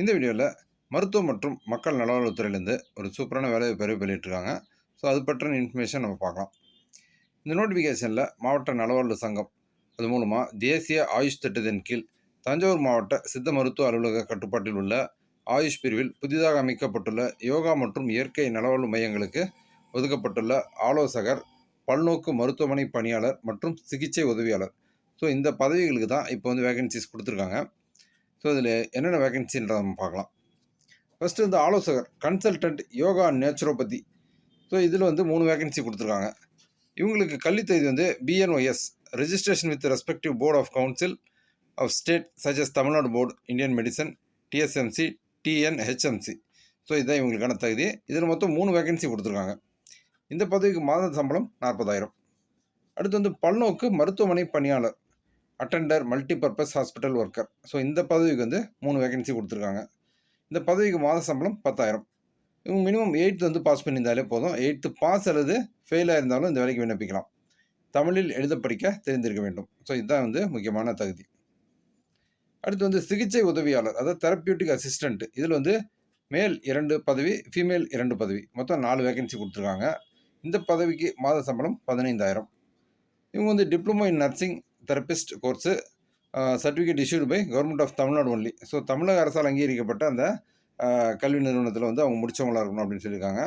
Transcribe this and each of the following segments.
இந்த வீடியோவில் மருத்துவம் மற்றும் மக்கள் நலவாழ்வுத்துறையிலேருந்து ஒரு சூப்பரான வேலை பெரிய வெளியிட்டிருக்காங்க. ஸோ அது பற்றின இன்ஃபர்மேஷன் நம்ம பார்க்கலாம். இந்த நோட்டிஃபிகேஷனில் மாவட்ட நலவாழ்வு சங்கம் அது மூலமாக தேசிய ஆயுஷ் திட்டத்தின் கீழ் தஞ்சாவூர் மாவட்ட சித்த மருத்துவ அலுவலக கட்டுப்பாட்டில் உள்ள ஆயுஷ் பிரிவில் புதிதாக அமைக்கப்பட்டுள்ள யோகா மற்றும் இயற்கை நலவாழ்வு மையங்களுக்கு ஒதுக்கப்பட்டுள்ள ஆலோசகர் பல்நோக்கு மருத்துவமனை பணியாளர் மற்றும் சிகிச்சை உதவியாளர். ஸோ இந்த பதவிகளுக்கு தான் இப்போ வந்து வேகன்சிஸ் கொடுத்துருக்காங்க. ஸோ இதில் என்னென்ன வேகன்சின்றத நம்ம பார்க்கலாம். ஃபஸ்ட்டு வந்து ஆலோசகர் கன்சல்டன்ட் யோகா நேச்சுரோபதி ஸோ இதில் வந்து மூணு வேகன்சி கொடுத்துருக்காங்க. இவங்களுக்கு கல்வித்தகுதி வந்து BNOS registration with respective board of council of state such as Tamil Nadu board Indian medicine TSMC TNHMC so இதுதான் இவங்களுக்கான தகுதி. இதில் மொத்தம் மூணு வேகன்சி கொடுத்துருக்காங்க. இந்த பதவிக்கு மாத சம்பளம் நாற்பதாயிரம். அடுத்து வந்து பல்நோக்கு மருத்துவமனை பணியாளர். Attender multipurpose hospital worker so இந்த பதவிக்கு வந்து மூணு வேகன்சி கொடுத்துருக்காங்க. இந்த பதவிக்கு மாத சம்பளம் பத்தாயிரம். இவங்க மினிமம் எயித்து வந்து பாஸ் பண்ணியிருந்தாலே போதும். எயித்து பாஸ் அல்லது ஃபெயிலாக இருந்தாலும் இந்த வேலைக்கு விண்ணப்பிக்கலாம். தமிழில் எழுத படிக்க தெரிந்திருக்க வேண்டும். ஸோ இதுதான் வந்து முக்கியமான தகுதி. அடுத்து வந்து சிகிச்சை உதவியாளர் அதாவது தெரப்பியூட்டிக் அசிஸ்டண்ட் இதில் வந்து மேல் இரண்டு பதவி ஃபீமேல் இரண்டு பதவி. மொத்தம் நாலு வேகன்சி கொடுத்துருக்காங்க. இந்த பதவிக்கு மாத சம்பளம் பதினைந்தாயிரம். இவங்க வந்து diploma in nursing therapist course certificate issued by government of Tamil Nadu only so தமிழக அரசால் அங்கீகரிக்கப்பட்ட அந்த uh, கல்வி நிறுவனத்தில் வந்து அவங்க முடித்தவங்களாக இருக்கணும் அப்படின்னு சொல்லியிருக்காங்க.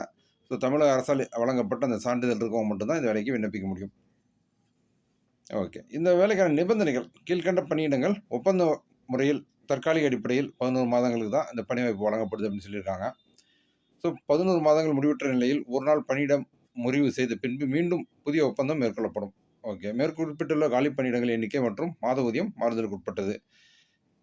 ஸோ தமிழக அரசால் வழங்கப்பட்ட அந்த சான்றிதழ் இருக்கவங்க மட்டும்தான் இந்த வேலைக்கு விண்ணப்பிக்க முடியும். ஓகே இந்த வேலைக்கான நிபந்தனைகள் கீழ்கண்ட பணியிடங்கள் ஒப்பந்த முறையில் தற்காலிக அடிப்படையில் பதினோரு மாதங்களுக்கு தான் இந்த பணி வாய்ப்பு வழங்கப்படுது அப்படின்னு சொல்லியிருக்காங்க. ஸோ பதினோரு மாதங்கள் முடிவுற்ற நிலையில் ஒரு நாள் பணியிடம் முறிவு செய்த பின்பு மீண்டும் புதிய ஒப்பந்தம் மேற்கொள்ளப்படும். ஓகே மேற்குறிப்பிட்டுள்ள காலி பணியிடங்கள் எண்ணிக்கை மற்றும் மாத ஊதியம் மாறுதலுக்கு உட்பட்டது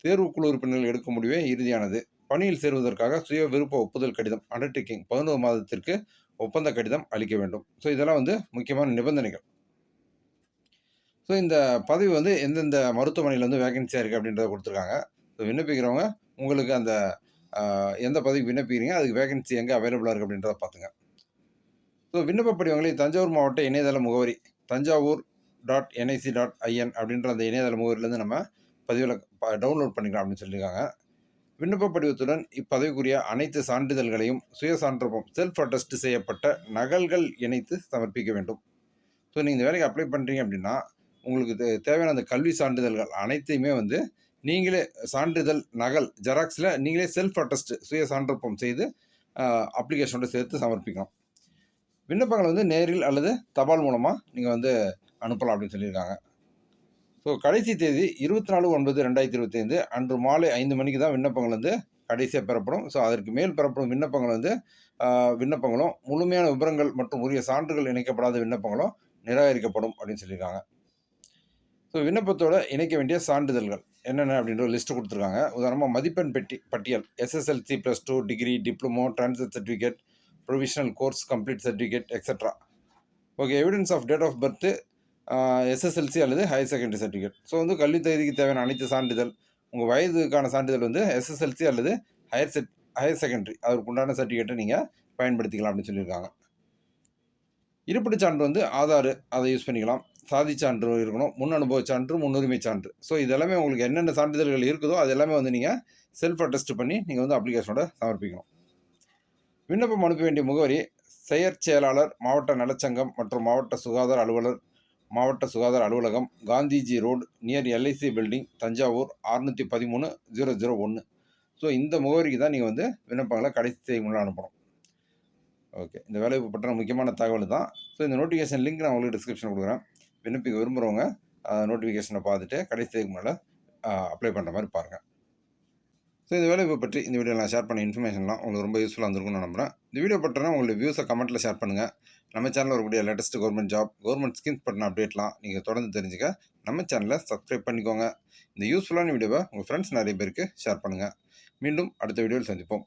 தேர்வுக்குழு உறுப்பினர்கள் எடுக்கும் முடிவே இறுதியானது. பணியில் சேருவதற்காக சுய விருப்ப ஒப்புதல் கடிதம் அண்டர்டேக்கிங் பதினோரு மாதத்திற்கு ஒப்பந்த கடிதம் அளிக்க வேண்டும். ஸோ இதெல்லாம் வந்து முக்கியமான நிபந்தனைகள். ஸோ இந்த பதவி வந்து எந்தெந்த மருத்துவமனையில் வந்து வேகன்சியாக இருக்குது அப்படின்றத கொடுத்துருக்காங்க. ஸோ விண்ணப்பிக்கிறவங்க உங்களுக்கு அந்த எந்த பதவி விண்ணப்பிக்கிறீங்க அதுக்கு வேகன்சி எங்கே அவைலபிளாக இருக்குது அப்படின்றத பார்த்துங்க. ஸோ விண்ணப்ப படிவங்களை தஞ்சாவூர் மாவட்ட இணையதள முகவரி Thanjavur dot NIC dot IN அப்படின்ற அந்த இணையதள முகவரிலேருந்து நம்ம பதிவில் டவுன்லோட் பண்ணிக்கலாம் அப்படின்னு சொல்லியிருக்காங்க. விண்ணப்ப படிவத்துடன் இப்பதவிக்குரிய அனைத்து சான்றிதழ்களையும் சுய சான்றப்பம் செல்ஃப் அட்டஸ்ட் செய்யப்பட்ட நகல்கள் இணைத்து சமர்ப்பிக்க வேண்டும். ஸோ நீங்கள் இந்த வேலைக்கு அப்ளை பண்ணுறீங்க அப்படின்னா உங்களுக்கு தே- தேவையான அந்த கல்வி சான்றிதழ்கள் அனைத்தையுமே வந்து நீங்களே சான்றிதழ் நகல் ஜெராக்ஸில் நீங்களே செல்ஃப் அட்டஸ்ட் சுய சான்றப்பம் செய்து அப்ளிகேஷனோட சேர்த்து சமர்ப்பிக்கணும் விண்ணப்பங்கள் வந்து நேரில் அல்லது தபால் மூலமாக நீங்கள் வந்து அனுப்பலாம் அப்படின்னு சொல்லியிருக்காங்க. ஸோ கடைசி தேதி இருபத்தி நாலு ஒன்பது ரெண்டாயிரத்தி இருபத்தைந்து அன்று மாலை ஐந்து மணிக்கு தான் விண்ணப்பங்கள் வந்து கடைசியாக பெறப்படும். ஸோ அதற்கு மேல் பெறப்படும் விண்ணப்பங்கள் வந்து விண்ணப்பங்களும் முழுமையான விவரங்கள் மற்றும் உரிய சான்றுகள் இணைக்கப்படாத விண்ணப்பங்களும் நிராகரிக்கப்படும் அப்படின்னு சொல்லியிருக்காங்க. ஸோ விண்ணப்பத்தோடு இணைக்க வேண்டிய சான்றிதழ்கள் என்னென்ன அப்படின்ற ஒரு லிஸ்ட்டு கொடுத்துருக்காங்க. உதாரணமாக மதிப்பெண் பெட்டி பட்டியல் SSLC plus two degree diploma transfer certificate provisional course complete certificate extra okay evidence of date of birth SSLC அல்லது ஹையர் செகண்டரி சர்டிஃபிகேட் ஸோ வந்து கல்வி தகுதிக்கு தேவையான அனைத்து சான்றிதழ் உங்கள் வயதுக்கான சான்றிதழ் வந்து எஸ்எஸ்எல்சி அல்லது ஹையர் செட் ஹையர் செகண்டரி அதற்கு உண்டான சர்டிஃபிகேட்டை நீங்கள் பயன்படுத்திக்கலாம் அப்படின்னு சொல்லியிருக்காங்க. இருப்பிடச் சான்று வந்து ஆதார் அதை யூஸ் பண்ணிக்கலாம். சாதி சான்று இருக்கணும் முன் அனுபவ சான்று முன்னுரிமை சான்று. ஸோ இதெல்லாமே உங்களுக்கு என்னென்ன சான்றிதழ்கள் இருக்குதோ அது எல்லாமே வந்து நீங்கள் செல்ஃப் அட்டஸ்ட் பண்ணி நீங்கள் வந்து அப்ளிகேஷனோட சமர்ப்பிக்கணும் விண்ணப்பம் அனுப்ப வேண்டிய முகவரி செயற் செயலாளர் மாவட்ட நலச்சங்கம் மற்றும் மாவட்ட சுகாதார அலுவலர் மாவட்ட சுகாதார அலுவலகம் Gandhiji road near LIC building Thanjavur அறுநூற்றி பதிமூணு ஜீரோ ஜீரோ ஒன்று ஸோ இந்த முகவரிக்கு தான் நீங்கள் வந்து விண்ணப்பங்களை கடைசி தேதி அனுப்பணும். ஓகே இந்த வேலை பற்றின முக்கியமான தகவல் தான். ஸோ இந்த நோட்டிஃபிகேஷன் லிங்க் நான் உங்களுக்கு டிஸ்கிரிப்ஷன் கொடுக்குறேன். விண்ணப்பிக்க விரும்புகிறவங்க நோட்டிஃபிகேஷனை பார்த்துட்டு கடைசி தேதிக்கு அப்ளை பண்ணுற மாதிரி பாருங்கள் ஸோ இந்த வேலையை பற்றி இந்த வீடியோ நான் ஷேர் பண்ண இன்ஃபர்மேஷன்லாம் உங்களுக்கு ரொம்ப யூஸ்ஃபுல்லாக இருந்திருக்கும்னு நம்புகிறேன் இந்த வீடியோ பற்றினா உங்களுடைய வியூஸை கமெண்ட்டில் ஷேர் பண்ணுங்கள் நம்ம சேனலில் வரக்கூடிய latest government job government schemes பற்றின அப்டேட்லாம் நீங்கள் தொடர்ந்து தெரிஞ்சுக்க நம்ம சேனலை சப்ஸ்கிரைப் பண்ணிக்கோங்க. இந்த யூஸ்ஃபுல்லான வீடியோவை உங்கள் ஃப்ரெண்ட்ஸ் நிறைய பேருக்கு ஷேர் பண்ணுங்கள் மீண்டும் அடுத்த வீடியோவில் சந்திப்போம்.